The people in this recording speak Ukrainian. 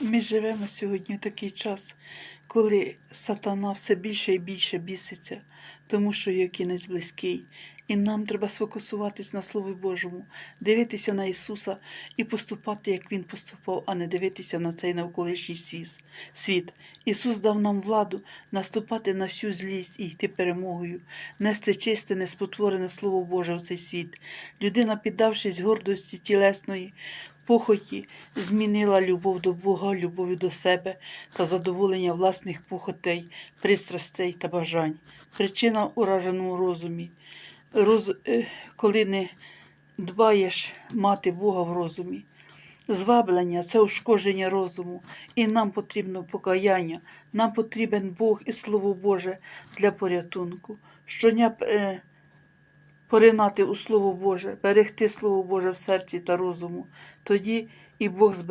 Ми живемо сьогодні в такий час, коли сатана все більше і більше біситься, тому що його кінець близький. І нам треба сфокусуватись на Слові Божому, дивитися на Ісуса і поступати, як Він поступав, а не дивитися на цей навколишній світ. Ісус дав нам владу наступати на всю злість і йти перемогою, нести чисте, неспотворене Слово Боже в цей світ. Людина, піддавшись гордості тілесної, похоті, змінила любов до Бога, любов'ю до себе та задоволення власних похотей, пристрастей та бажань. Причина ураженому розумі. Роз... е, Коли не дбаєш мати Бога в розумі. Зваблення це ушкодження розуму, і нам потрібно покаяння, нам потрібен Бог і Слово Боже для порятунку. Щодня е, поринати у Слово Боже, берегти Слово Боже в серці та розуму. Тоді і Бог збереже.